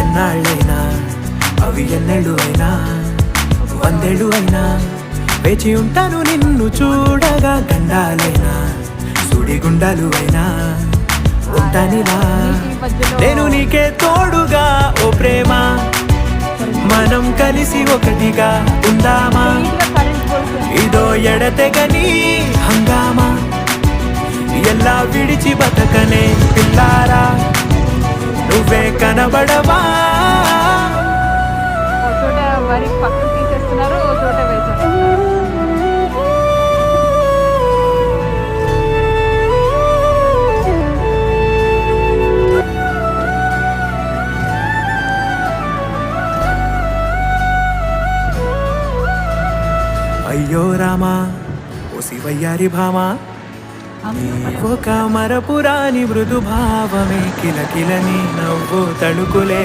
ఎన్నాళ్ళైనా అవి ఎన్నెళ్ళు అయినా వందేళ్ళు అయినా వేచి ఉంటాను నిన్ను చూడగా గండాలైనా సుడిగుండాలు అయినా ఉంటానిలా. నేను నీకే తోడుగా ఓ ప్రేమ. మనం కలిసి ఒకటిగా ఉందామా? ఇదో ఎడతెగని హంగామా? ఎలా విడిచి బతకనే చోట వేసేస్తున్నారు అయ్యో రామా ఓ శివయ్యారి భామా. ఒక మరపురాని మృదు భావమే కిలకిలని నవ్వు తడుకులే.